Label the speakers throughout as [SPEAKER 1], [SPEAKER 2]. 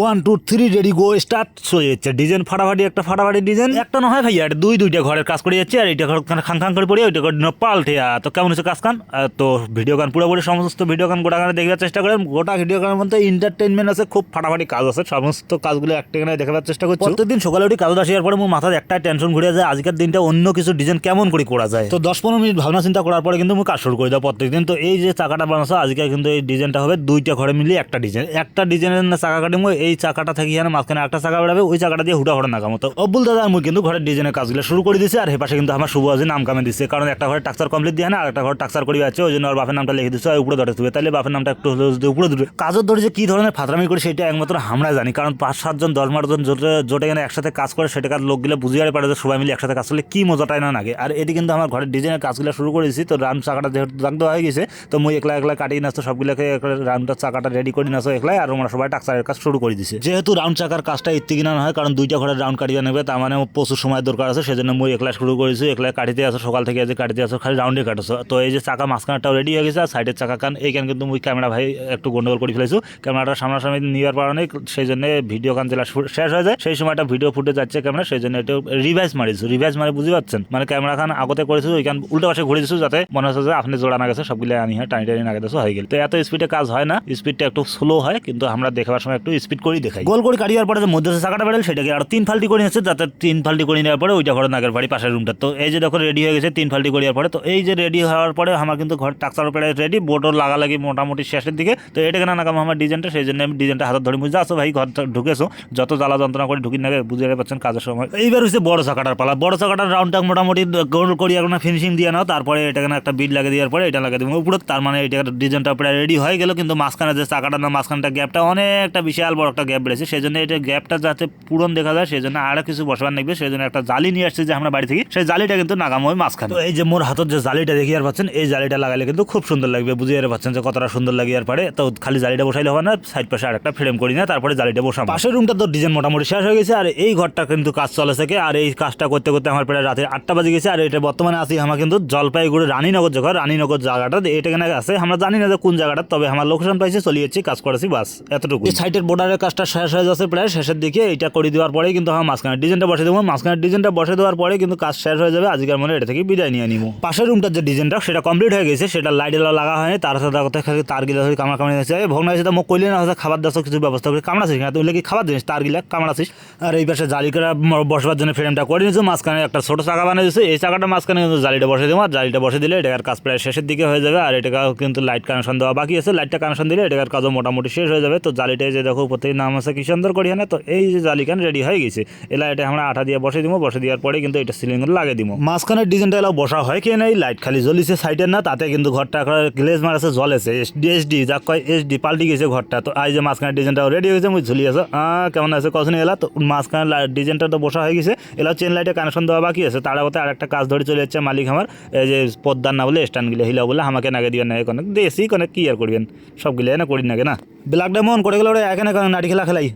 [SPEAKER 1] One two three ready go start হয়ে যাচ্ছে design ফাটাফাটি একটা ফাটাফাটি ডিজাইন একটা নয় ভাইয়া এটা দুই দুইটা ঘরের কাজ করে যাচ্ছে আর এটা ঘর খান খান করে পড়ে ওইটা ঘর পাল্টে। তো কেমন হচ্ছে কাজ খান? তো ভিডিও গান পুরোপুরি সমস্ত ভিডিও গান গোটা গানে দেখার চেষ্টা করেন। গোটা ভিডিও গানের মধ্যে এন্টারটেনমেন্ট আছে খুব ফাটাফাটি কাজ আছে সমস্ত কাজগুলো একটা গানে দেখাবার চেষ্টা করছি। প্রত্যেকদিন সকালে উঠে কাজ আসার পরে মোর মাথায় একটা টেনশন ঘুরে যায় আজকের দিনটা অন্য কিছু ডিজাইন কেমন করে করা যায়। তো দশ পনেরো মিনিট ভাবনা চিন্তা করার পরে কিন্তু আমি কাজ শুরু করে দেবো প্রত্যেকদিন। তো এই যে চাকাটা বানাচ্ছে আজকে কিন্তু এই ডিজাইনটা হবে দুইটা ঘরে মিলিয়ে একটা ডিজাইন একটা ডিজাইনের চাকা কাটিমো এই চাকাটা থেকে এখানে মাঝখানে একটা চাকা বেড়াবে, ওই চাকাটা দিয়ে হুটা হড়ে নাকামো। তো অব্বুল দাদা আমি কিন্তু ঘরের ডিজাইনের কাজগুলো শুরু করে দিয়েছে, আর হেপাশে কিন্তু আমার শুভ আছে নাম কামে দিচ্ছে, কারণ একটা ঘরে টাক্সার কমপ্লিট দিয়ে না, আর একটা ঘরে টাক্সার করে আছে, ওই জন্য ওর বাপের নামটা লিখে দিচ্ছে আর উপরে ধরে দেবে তাহলে বাপের নামটা একটু উপরে ধরে, কাজের ধরে যে কি ধরনের ফাতরামি করে সেটা একমাত্র আমরা জানি, কারণ পাঁচ, সাতজন, দশ বারো জন জোটে জোটে এখানে একসাথে কাজ করে, সেটা কাজ লোকগুলো বুঝিয়ে পারে যে সবাই মিলে একসাথে কাজ করলে কি মজাটাই না লাগে আর এটি কিন্তু আমার ঘরের ডিজাইনের কাজগুলো শুরু করে দিয়েছি, তো রাম চাকাটা যেহেতু দাগ হয়ে গেছে, তো মুই একলা একলা কাটিয়ে নাচতো সবগুলোকে রাউন্ডটা চাকাটা রেডি করে নাচো একলাই, আর আমরা সবাই টাক্সারের কাজ শুরু করে দিছে। যেহেতু রাউন্ড চাকার কাজটা ইত্তি কিনা হয়, কারণ দুইটা ঘরের রাউন্ড কাটিয়ে নেবে, তার মানে প্রচুর সময় দরকার আছে, সেজন্য মুই একলা শুরু করেছি, একলা কাটিতে আসো সকাল থেকে আজ কাটিতে আসো খালি রাউন্ডে কাটছো। তো এই যে চাকা মাঝখানটাও রেডি হয়ে গেছে, আর সাইডের চাকা কান, এইখানে কিন্তু মুই ক্যামেরা ভাই একটু গন্ডগোল করে ফেলেছো। ক্যামেরাটা সামনাসামনি নেওয়ার কারণে সেই জন্য ভিডিও গান জেলা শেষ হয়ে যায়। সেই সময়টা ভিডিও ফুটে যাচ্ছে ক্যামেরা সেই জন্য একটু রিভাইজ মারিছো। রিভাইজ মানে বুঝতে পারছেন? মানে ক্যামেরা খান আগতে করেছ, ওইখান উল্টো পাশে ঘুরে দিছো যাতে মনে হচ্ছে যে আপনি জোড়া না গেছে সবগুলো আমি হ্যাঁ টানি টানি না গেছে হয়ে গেল। তো এত স্পিডে কাজ হয় না স্পিডটা একটু স্লো হয়, কিন্তু আমরা দেখাবার সময় একটু স্পিড করেই দেখাই। গোল করে কাটিয়ার পরে যে মধ্যে চাকাটা বেরোল সেটাকে আর তিন ফাল্টি করে নিচ্ছে যাতে তিন ফাল্টি করে নেওয়ার পরে ওইটা ঘরে নাগের বাড়ি পাশের রুমটা তো এই যে দেখো রেডি হয়ে গেছে তিন ফাল্টি করিয়ার পরে, তো এই যে রেডি হওয়ার পরে আমার কিন্তু ঘর টাক্সার উপরে রেডি বোর্ডও লাগালাগি মোটামুটি শেষের দিকে। তো এটাকে না নাকাম আমার ডিজাইনটা সেই জন্য আমি ডিজাইনটা হাতে ধরে বুঝতে আসো ভাই, ঘর ঢুকেছো। যত জ্বালা যন্ত্রণা করে ঢুকি নাগে বুঝতে পারছেন কাজের সময়। এইবার হচ্ছে বড় চাকাটার পালা। বড় চাকাটার রাউন্ডটা মোটামুটি গোল করি এখন ফিনিশিং দিয়ে নাও, তারপরে এটাকে একটা বিট লাগিয়ে দেওয়ার পরে এটা লাগিয়ে দেবো। উপরে, তার মানে এটা ডিজাইনটা প্রায় রেডি হয়ে গেল, কিন্তু মাঝখানে যে চাকাটা না মাঝখানটা গ্যাপটা অনেকটা বিশাল বড় একটা গ্যাপ বেড়েছে। সেই জন্য এটা গ্যাপটা যাতে পূরণ দেখা যায় সেই জন্য আরও কিছু বসবার লাগবে। সেই জন্য একটা জালি নিয়ে আসছে যে আমরা বাড়ি থেকে। সেই জালিটা কিন্তু নাগাম ওই মাঝখানে। তো এই যে মোর হাতের যে জালিটা দেখি আর পাচ্ছেন এই জালিটা লাগালে কিন্তু খুব সুন্দর লাগবে। বুঝিয়ে আর পাচ্ছেন যে কতটা সুন্দর লাগে আর পারে। তো খালি জালিটা বসাইলে হবে না সাইড পাশে আরেকটা ফ্রেম করি না তারপরে জালিটা বসাম পাশের রুমটা তো ডিজাইন মোটামুটি শেষ হয়ে গেছে আর এই ঘরটা কিন্তু কাজ চলে থেকে আর এই কাজটা করতে করতে আমার প্রায় রাতে আটটা বাজে গেছে আর এটা বর্তমানে আছি আমার কিন্তু জলপাইগুড়ি রানীনগর যখন রানীনগর জায়গাটা এটা কেন আছে। আমরা জানি না যে কোন জায়গাটা তবে আমার লোকেশন পাইছে চলে যাচ্ছি কাজ করেছি বাস এতটুকু সাইটের বর্ডারের কাজটা শেষ হয়ে যাচ্ছে প্রায়, শেষের দিকে এটা করে দেওয়ার পরে কিন্তু আমার মাঝখানে ডিজাইনটা বসে দেবো। মাঝখানে ডিজাইনটা বসে দেওয়ার পরে কিন্তু কাজ শেষ হয়ে যাবে। আজকের মনে এটা থেকে বিদায় নিয়ে নিবো। পাশের রুমটার যে ডিজাইনটা, সেটা কমপ্লিট হয়ে গেছে। সেটা লাইট এলো, লাগা হয়নি। তার সাথে খালি তার গিলা হয়ে কামড়া কামড়ে গেছে ভগ্ন হয়েছে মোক কইলে না, হয়তো খাবার দাস কিছু ব্যবস্থা করে কামড়াছিস না তুই কি খাবার দিস? তার গিলা কামড়াছিস আর এই পাশে জালি করে বসবার জন্য ফ্রেমটা করে নিয়েছে। মাঝখানে একটা ছোট চাকা বানিয়ে দিয়েছে। এই চাকাটা মাঝখানে কিন্তু জালিটা বসে দেবো। আর জালিটা বসে দিলে এটাকার কাজ প্রায় শেষের দিকে হয়ে যাবে। আর এটাকে কিন্তু লাইট কানেকশন দেওয়া বাকি আছে। লাইটটা কানেকশন দিলে এটাকার কাজও মোটামুটি শেষ হয়ে যাবে। তো জালিটা যে দেখো, উপর থেকে নাম আছে কি সুন্দর করি না? তো এই যে জালিখান রেডি হয়ে গেছে। এলা এটা আমরা আঠা দিয়ে বসে দিব বসে দেওয়ার পরে কিন্তু এটা সিলিং লাগিয়ে দিব মাঝখানের ডিজাইনটা এলা বসা হয় কি নাই লাইট খালি জ্বলিছে সাইডের না? তাতে কিন্তু ঘরটা গ্লেজ মারাছে জলেছে এসডি এসডি যা কয় এসডি পাল্টি গেছে ঘরটা। তো এই যে মাঝখানের ডিজাইনটা রেডি হয়েছে মুই ঝুলি আছে। আহ, কেমন আছে? কখন এলা? তো মাঝখানে ডিজাইনটা তো বসা হয়ে গেছে। এলা চেন লাইটে কানেকশন দেওয়া বাকি আছে। তার মধ্যে আরেকটা কাজ ধরে চলে যাচ্ছে মালিক আমার এই যে পদ্মার না বলে স্ট্যান্ড স্ট্যান্ডগুলো হিলা বলে আমাকে নাগে দিবেন না কোনো। দেশি কোনো কি আর করবেন? সবগুলো না করি নাগে না? ব্ল্যাক ডায়মন্ড করে গেলে ওরা এখানে কোনো নাটি খেলা খেলাই।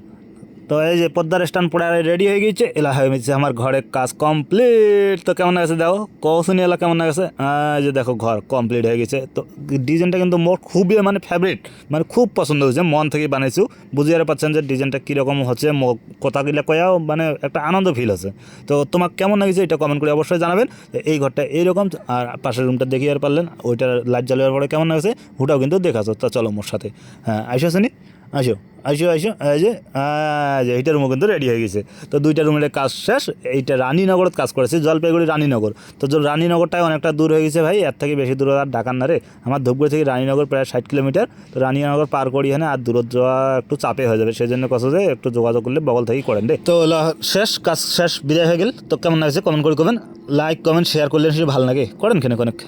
[SPEAKER 1] তো এই যে পদ্মার স্ট্যান্ড পড়ে রেডি হয়ে গেছে এলা হয়ে গেছে আমার ঘরের কাজ কমপ্লিট তো কেমন লাগছে দেখো? কৌশুনি এলা কেমন এই যে দেখো, ঘর কমপ্লিট হয়ে গেছে তো ডিজাইনটা কিন্তু মোর খুবই মানে ফেভারিট মানে খুব পছন্দ হয়েছে, মন থেকে বানাইছো বুঝিয়ে পাচ্ছেন যে ডিজাইনটা কীরকম হচ্ছে, মো- কথাগুলো কয়াও মানে একটা আনন্দ ফিল আছে তো তোমার কেমন লাগছে এটা কমেন্ট করে অবশ্যই জানাবেন। এই ঘরটা এইরকম, আর পাশের রুমটা দেখিয়ে পারলেন, ওইটার লাইট জ্বালাবার পরে কেমন লাগছে হুটাও কিন্তু দেখাছো তা চলো মোর সাথে হ্যাঁ আইসো শুনি। আসো আসো আসো যে যে এইটা রুমও কিন্তু রেডি হয়ে গেছে। তো দুইটা রুমের কাজ শেষ। এইটা রানীনগরত কাজ করেছে, জলপাইগুড়ি রানীনগর। তো রানীনগরটাই অনেকটা দূর হয়ে গেছে ভাই। এর থেকে বেশি দূর আর ঢাকার না রে। আমার ধূপগুড়ি থেকে রানীনগর প্রায় ষাট কিলোমিটার। তো রানীনগর পার করি এখানে আর দূরত যাওয়া একটু চাপে হয়ে যাবে। সেই জন্য কথা যে একটু যোগাযোগ করলে বগল থেকেই করেন রে। তো শেষ কাজ শেষ, বিদায় হয়ে গেল। তো কেমন লাগছে কমেন্ট করে করবেন লাইক, কমেন্ট শেয়ার করলে সে ভালো লাগে। করেন কেন অনেক